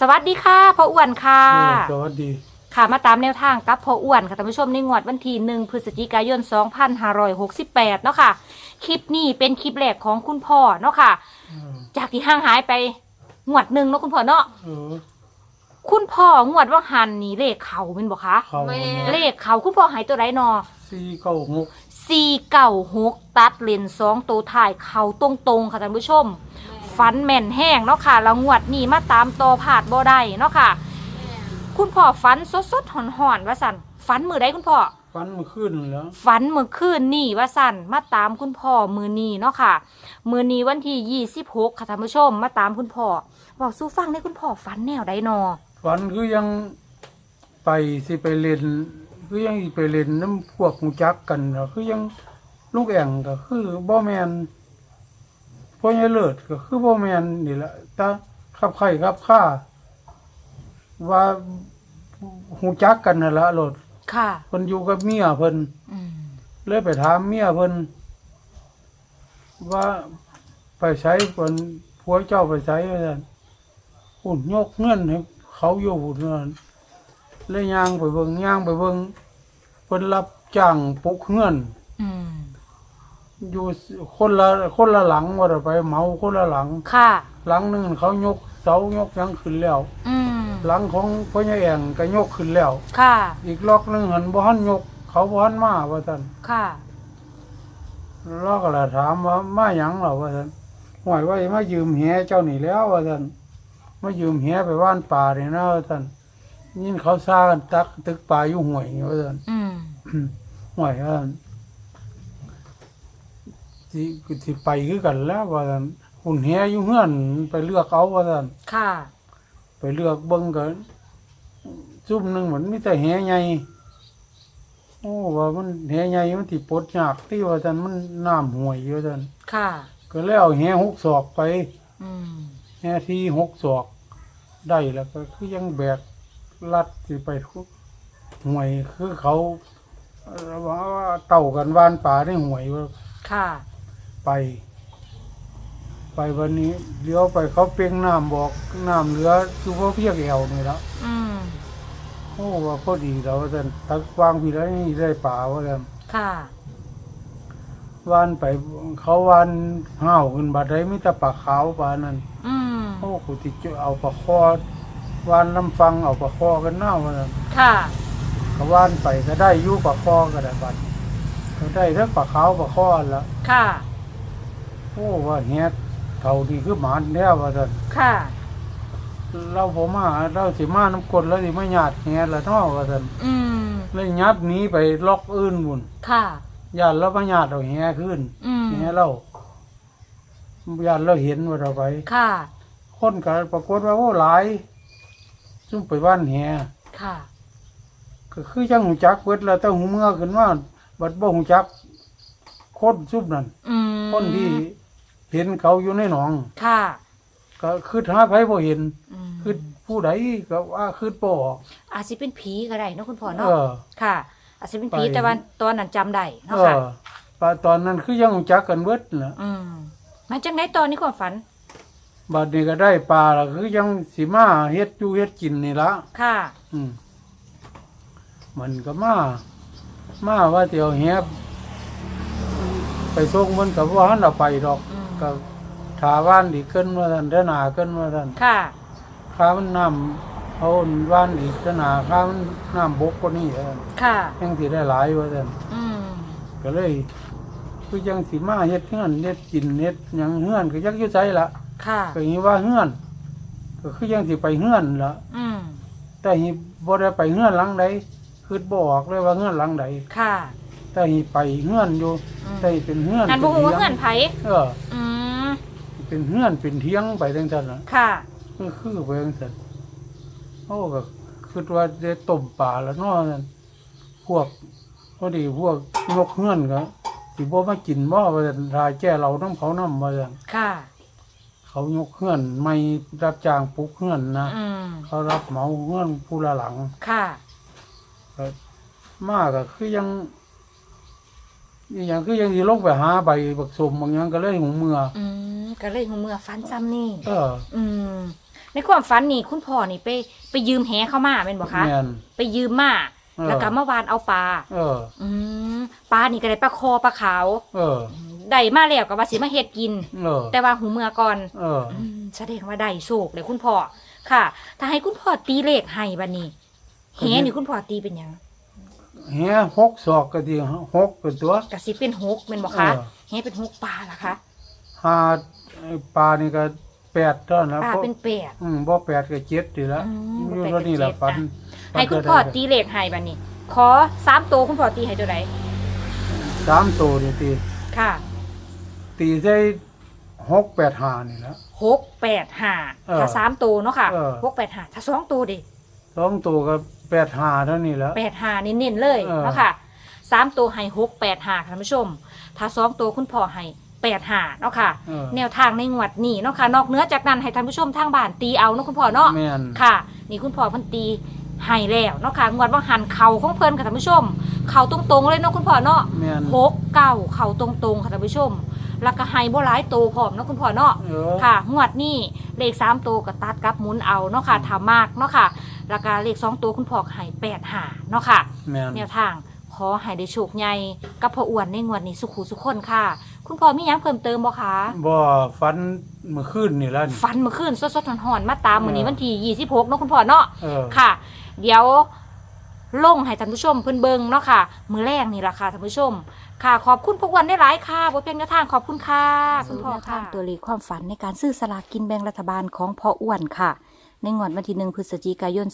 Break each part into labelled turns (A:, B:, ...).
A: สวัสดีค่ะพ่ออ้วนค่ะ
B: เออสวัสดี
A: ค่ะมาตามแนวทางกับพ่ออ้วนค่ะท่านผู้ชมในงวดวันที่หนึ่งพฤศจิกายน 2568 เนาะค่ะ คลิปนี้เป็นคลิปแรกของคุณพ่อเนาะค่ะ
B: เออ
A: จากที่ห่างหายไปงวดหนึ่งเนาะคุณพ่อเนาะ
B: เออ
A: คุณพ่องวดว่าหันนี่เลขเขาเป็นบ่คะ
B: เขา
C: แม่
A: เลขเขาคุณพ่อหายตัวไรนอ
B: สี่เก้าหก
A: สี่เก่าหกตัดเลนสองตัวถ่ายเขาตรงๆค่ะท่านผู้ชม ฟันแม่นแห้งเนาะค่ะ แล้วงวดนี้มาตามต่อผาดบ่ได้เนาะค่ะ คุณพ่อฝันสดๆหอนๆว่าสันฝันมือได้คุณพ่อ
B: ฟันมันขึ้นแล้ว
A: ฝันมือคืนนี่ว่าสันมาตามคุณพ่อมือนี้เนาะค่ะ มือนี้วันที่ยี่สิบหกค่ะท่านผู้ชมมาตามคุณพ่อบอกสู้ฟังได้คุณพ่อฝันแนวใดนอ
B: ฟันคือยังไปสิไปเล่นคือยังสิไปเล่นน้ำพวกหูจักกันเนาะคือยังลูกแอ่งก็คือบ่แมน พ่อใหญ่เลิศก็คือบ่แมนนี่แหละแตาขับไข่ขับข้าว่าหูจักกันนั่นละโลด
A: ค่ะ
B: เพิ่นอยู่กับเมียเพิ่น
A: อืม
B: เลยไปถามเมียเพิ่นว่าไปใช้เพิ่นผัวเจ้าไปใช้ว่าซั่นหุ่นยกเงินให้เขาอยู่หุ่นนั่นเลยย่างไปเบิ่งย่างไปเบิ่งเพิ่นรับจ้างปลุกเงิน
A: อืม
B: อยู่คนละคนละหลังว่าจะไปเหมาคนละหลัง
A: ค่ะ
B: หลังหนึงเขายกเสายกหยังขึ้นแล้ว
A: อืม
B: หลังของพ่อใหญ่แองก็ยกขึ้นแล้ว
A: ค่ะ
B: อีกล็อกหนึงหันบ่ทันยก เขาบ่ทันมาว่าซั่น
A: ค่ะ
B: เราก็เลยถามว่ามาหยังเหรอว่าท่านห่วยว่ามายืมแหเจ้านี่แล้วว่าท่านมายืมแหไปว่านป่าเนี่ยนะว่าท่านยินเขาซากันตักตึกป่าอยู่ห่วยนี่ว่าท่าน
A: อืม
B: ห่วยว่าท่าน ที่ที่ไปคือกันแล้วว่าท่านหุ่นแหอยู่เฮือนไปเลือกเอาว่าท่าน
A: ค่ะ
B: ไปเลือกเบิ่งกันจุ่มหนึ่งเหมือนมีแต่แหใหญ่โอ้ว่ามันแหใหญ่มันติปลดยากที่ว่าท่านมันน้ำห่วยอยู่ว่าท่าน
A: ค่ะ
B: ก็แล้วเอาแหหกศอกไป
A: อืม
B: แหที่หกศอก ได้แล้วก็คือยังแบกลัดสิไปทุกห่วยคือเขาเอ่อว่าเต่ากันวานป่าได้ห่วยว่า
A: ค่ะ
B: ไป ไปวันนี้เลี้ยวไปเขาเปียงน้ำบอกน้ำเหลือคือพวกเพียกแอวนี่แล้ว
A: อืม
B: โอ้ว่าพอดีแล้วว่าท่านตักวางพี่แล้วนี่ได้ป่าว่าท่าน
A: ค่ะ
B: วานไปเขาวานห้าวขึ้นบัดได้มีแต่ปลาขาวปลานั่น
A: อืม
B: โอ้กูติจะเอาปลาคอวานลำฟังเอาปลาคอกันหน้าว่าซั่น
A: ค่ะ
B: ก็วานไปก็ได้อยู่ปลาคอก็ได้บัดก็ได้ทั้งปลาขาวปลาคอละ
A: ค่ะ
B: โอ้ว่าเฮ็ดเท่านี้คือหมานแล้วว่าท่าน
A: ค่ะ
B: เราบ่มาเราสิมาน้ำกลแล้วสิมาหยาดแฮดละเนาะว่าท่าน
A: อืม
B: เลยยับหนีไปล็อกอื่นบุ่น
A: ค่ะ
B: ญาติเรามาหยาดเอาแฮขึ้น
A: อืม
B: แฮเราญาติเราเห็นว่าเราไป
A: ค่ะ
B: คนก็ปรากฏว่าโอ้หลายซุ่มไปบ้านแฮ
A: ค่ะ
B: ก็คือจังหูจักเบิดแล้วแต่หูเมื่อขึ้นมาบัดบ่หูจักคนซุบนั่น
A: อืม
B: คนที่ เห็นเขาอยู่ในหนอง
A: ค่ะ
B: ก็คือหาไผบ่เห็น
A: อืม
B: คือผู้ใดก็ว่าคือบ่ออก
A: อาจจะเป็นผีก็ได้เนาะคุณพ่อ
B: เอ
A: เนาะ
B: อ
A: ค่ะ อาจจะเป็นผี
B: ไป
A: แต่ว่าตอนนั้นจำได้
B: เอ
A: เนาะค่ะ
B: อปาตอนนั้นคือยังหูจักกันเบิดน่ะ
A: อืมมาจากไหนตอนนี้ความฝัน
B: บัดนี้ก็ได้ปลาละคือยังสิมาเฮ็ดอยู่เฮ็ดกินนี่ละ
A: ค่ะ
B: อืมมันก็มา มาว่าเตียวแฮบไปส่งมันกับว่าหันเอาไปดอก
A: อืม
B: ก็ถาว่านดีขึ้นว่าท่านเดหนาขึ้นว่าท่าน
A: ค่ะ
B: ข้ามันน้ำเอาว่านอีกเดหนาข้ามันน้ำบกกว่านี้ท่าน
A: ค่ะ
B: ยังสิได้หลายว่าท่าน
A: อืม
B: ก็เลยคือยังสิมาเฮ็ดเฮือนเฮ็ดกินเฮ็ดหยังเฮือนก็ยักอยู่ใจละ
A: ค่ะ
B: ก็อย่างนี้ว่าเฮือน ก็คือยังสิไปเฮือนละ
A: อืม
B: แต่หิบ่ได้ไปเฮือนหลังใดคือบ่ออกเลยว่าเฮือนหลังใด
A: ค่ะ
B: แต่หิไปเฮือนอยู่
A: อืม
B: แต่หิเป็นเฮือน
A: อันบุหัวาเงื่อนไผ
B: เออ
A: อืม
B: เป็นเฮือนเป็นเทียงไปจังซั่นน่ะ
A: ค่ะ
B: ก็คือไปจังซั่นโอ้ก็คิดว่าได้ต้มปลาแล้วเนาะนั่นพวกพอดีพวกนกเฮือนก็สิบ่มากินบ่ว่าซั่นทาแก้เราน้ำเขานำว่าซั่น
A: ค่ะ
B: เขายกเฮือนไม่รับจ้างปลูกเฮือนนะ
A: อืม
B: เขารับเหมาเฮือนผู้ละหลัง
A: ค่ะ
B: มากก็คือยัง อหย่างคือยังสิลงไปหาใบบักสมบางอย่างก็เลยหูเมือ
A: อืมก็เลยหัวเมื่อฝันซ้ำนี่
B: เออ
A: อืม ในความฝันนี่คุณพ่อนี่ไป ไปยืมแหเข้ามาเป็นบ่คะ
B: แม่น
A: ไปยืมมา
B: เออ
A: แล้วก็มาวานเอาปลา
B: เออ
A: อืมปลานี่ก็ได้ปลาคอปลาขาว
B: เออ
A: ได้มาแล้วก็ว่าสิมาเฮ็ดกิน
B: เออ
A: แต่ว่าหูเมื่อก่อน
B: เออ
A: อืมแสดงว่าได้โชคเลยคุณพ่อค่ะ ถ้าให้คุณพ่อตีเลขให้บัดนี้แหนี่คุณพ่อตีเป็นหยัง
B: เฮียหกศอกก็ดีหกก็ตัว
A: กะสิเป็นหกเป็นบ่คะ
B: เออ
A: แหเป็นหกปลาล่ะคะ
B: หาไอ้ปลานี่ก็แปดเท่านั้น
A: ปลา
B: เพราะ
A: เป็นแปด
B: อืมบ่แปดก็เจ็ดดีละ
A: อืมบ่
B: อยู่
A: แปดก็
B: ว่านี่แหละ
A: เจ็ด
B: ฟัน
A: ให้คุณพ่อตีเลขให้บัดนี้ ขอสามตัวคุณพ่อตีให้ตัวไหน
B: สามตัวนี่ตี
A: ค่ะ
B: ตีใส่หกแปดห้านี่ละ
A: หกแปดห้า
B: เออ
A: ถ้าสามตัวเนาะค่ะ
B: เออ
A: หกแปดห้าถ้าสองตัวดิ
B: สองตัวก็ แปดห้าเท่านี้ละ
A: แปดห้าเน้นๆเลย
B: เออ
A: เนาะค่ะสามตัวให้หกแปดห้าค่ะท่านผู้ชม ถ้าสองตัวคุณพ่อให้แปดห้าเนาะค่ะ
B: เออ
A: แนวทางในงวดนี้เนาะค่ะ นอกเหนื้อจากนั้นให้ท่านผู้ชมทางบ้านตีเอาเนาะคุณพ่อเนาะ
B: แม่น
A: ค่ะ นี่คุณพ่อเพิ่นตีให้แล้วเนาะค่ะ งวดบางหันเข่าของเพิ่นค่ะท่านผู้ชม เข่าตรงๆเลยเนาะคุณพ่อเนาะ
B: แม่น
A: หกเก้าเข่าตรงๆค่ะท่านผู้ชมแล้วก็ให้บ่หลายโตวพร้อมเนาะคุณพ่อเนาะ
B: เออ
A: ค่ะ งวดนี้ เลขสามตัวก็ตัดกับหมุนเอาเนาะค่ะถามมากเนาะค่ะแล้วก็เลขสองตัวคุณพ่อให้แปดหาเนาะค่ะ
B: แม่น
A: แนวทางขอให้ได้โชคใหญ่กับพ่ออ้วนในงวดนี้สุขุสุขคนค่ะ คุณพ่อมีหยังเพิ่มเติมบ่คะ
B: บ่ฟันเมื่อคืนนี่ละนี่
A: ฟันเมื่อคืนสดๆหอนๆมาตามมื้อนี้วันที่26เนาะคุณพ่อเนาะ
B: เออ
A: ค่ะ เดี๋ยวลงให้ท่านผู้ชมเพิ่นเบิ่งเนาะค่ะ มื้อแรกนี่ล่ะค่ะท่านผู้ชม ค่ะ ขอบคุณพวกวันได้หลายค่ะบ่เพียงแนวทางขอบคุณค่ะคุณพ่อค่ะตัวเลขความฝันในการซื้อสลากกินแบ่งรัฐบาลของพ่ออ้วนค่ะ ในงวดวันที่หนึ่งพฤศจิกายน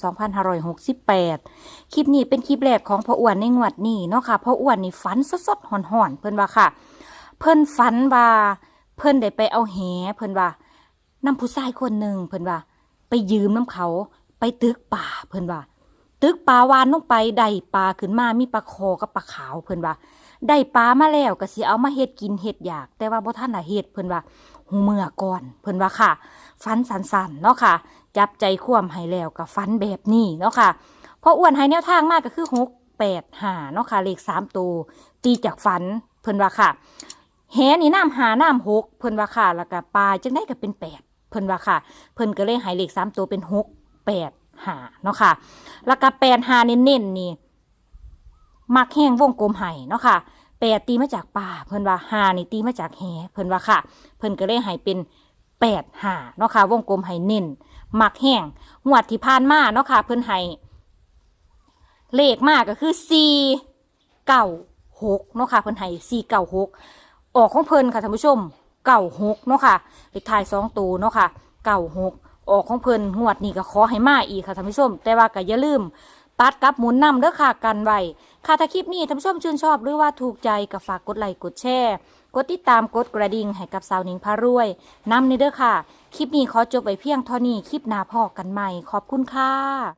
A: 2568 คลิปนี้เป็นคลิปแรกของพ่ออ้วนในงวดนี้เนาะค่ะพ่ออ้วนนี่ฝันสดๆหอนๆเพิ่นว่าค่ะ เพิ่นฝันว่าเพิ่นได้ไปเอาแหเพิ่นว่านำผู้ชายคนหนึ่งเพิ่นว่า ไปยืมน้ำเขาไปตึกป่าเพิ่นว่า ตึกปลาวานลงไปได้ปลาขึ้นมามีปลาคอกับปลาขาวเพิ่นว่า ได้ปลามาแล้วก็สิเอามาเฮ็ดกินเฮ็ดอยาก แต่ว่าบ่ทันได้เฮ็ดเพิ่นว่าหูเมื่อก่อนเพิ่นว่าค่ะ ฟันสันๆเนาะค่ะ จับใจคว่ำให้แล้วกับฟันแบบนี้เนาะค่ะพออ้วนให้แนวทางมากก็คือหกแปดหาเนาะค่ะเลขสามตัวตีจากฟันเพิ่นว่าค่ะแหนี่น้ำหาน้ำหกเพิ่นว่าค่ะแล้วก็ปลาจังได้ก็เป็นแปดเพิ่นว่าค่ะ เพิ่นก็เลยให้เลขสามตัวเป็นหกแปดหาเนาะค่ะ แล้วก็แปดหาเน้นๆนี่มักแห้งวงกลมไห้เนาะค่ะ แปดตีมาจากป่าเพิ่นว่าหานี่ตีมาจากแหเพิ่นว่าค่ะ เพิ่นก็เลยให้เป็นแปดหาเนาะค่ะ วงกลมไห้เน้นมักแห้งงวดที่ผ่านมาเนาะค่ะ เพิ่นให้เลขมากก็คือสี่เก้าหกเนาะค่ะ เพิ่นให้สี่เก้าหกออกของเพิ่นค่ะท่านผู้ชมเก้าหกเนาะค่ะเลขท้ายสองตัวเนาะค่ะเก้าหกออกของเพิ่นงวดนี้ก็ขอให้มาอีกค่ะท่านผู้ชม แต่ว่าก็อย่าลืมตัดกับหมุนนำเด้อค่ะกันไว้ ค่ะถ้าคลิปนี้ท่านผู้ชมชื่นชอบหรือว่าถูกใจก็ฝากกดไลค์กดแชร์กดติดตามกดกระดิ่งให้กับสาวหนิงพารวยนำในเด้อค่ะ คลิปนี้ขอจบไปเพียงเท่านี้คลิปหน้าพอกันใหม่ ขอบคุณค่ะ